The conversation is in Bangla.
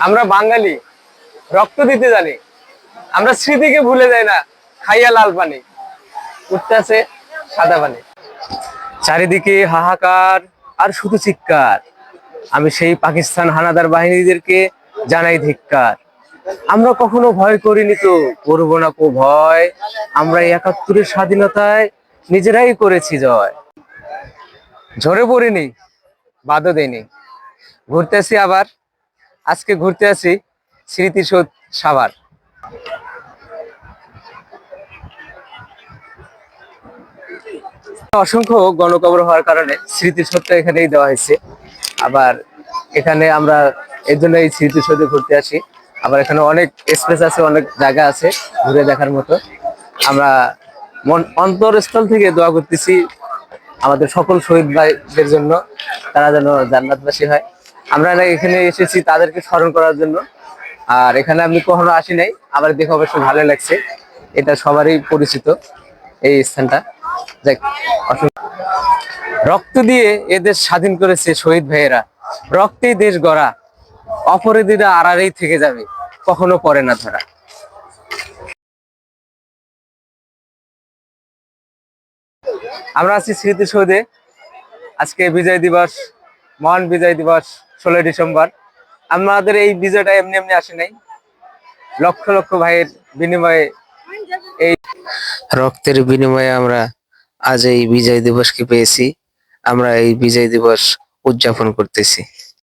আমরা বাঙালি, রক্ত দিতে জানি। আমরা স্মৃতিকে ভুলে যাই না, খাইয়া লাল পানি, উঠতেছে সাদা পানি। চারিদিকে হাহাকার আর শুধু চিৎকার। আমি সেই পাকিস্তান হানাদার বাহিনীদেরকে জানাই ধিক্কার। আমরা কখনো ভয় করিনি তো, করব না কো ভয়। আমরা একাত্তরের স্বাধীনতায় নিজেরাই করেছি জয়। ঝরে পড়িনি, বাদও দেয়নি ঘুরতে আসি আবার। আজকে ঘুরতে আসি স্মৃতিসৌধ সাভার। অসংখ্য গণকবর হওয়ার কারণে স্মৃতিসৌধটা এখানেই দেওয়া হয়েছে। আবার এখানে আমরা এর জন্য এই স্মৃতিসৌধে ঘুরতে আসি। আবার এখানে অনেক স্পেস আছে, অনেক জায়গা আছে ঘুরে দেখার মতো। আমরা মন অন্তরস্থল থেকে দোয়া করতেছি আমাদের সকল শহীদ ভাইদের জন্য, তারা যেন জান্নাতবাসী হয়। আমরা এখানে এসেছি তাদেরকে স্মরণ করার জন্য। আর এখানে আমি কখনো আসি নাই, আবার দেখে অবশ্য ভালো লাগছে। এটা সবারই পরিচিত এই স্থানটা। যাক রক্ত দিয়ে এদেশ স্বাধীন করেছে শহীদ ভাইয়েরা। রক্তেই দেশ গড়া। অপরাধীরা আড়ারেই থেকে যাবে, কখনো পরে না ধরা। আমরা আছি স্মৃতিসৌধে আজকে বিজয় দিবস, মহান বিজয় দিবস, ষোলোই ডিসেম্বর। আমাদের এই বিজয়টা এমনি এমনি আসে নাই। লক্ষ লক্ষ ভাইয়ের বিনিময়ে এই রক্তের বিনিময়ে আমরা আজ এই বিজয় দিবসকে পেয়েছি। আমরা এই বিজয় দিবস উদযাপন করতেছি।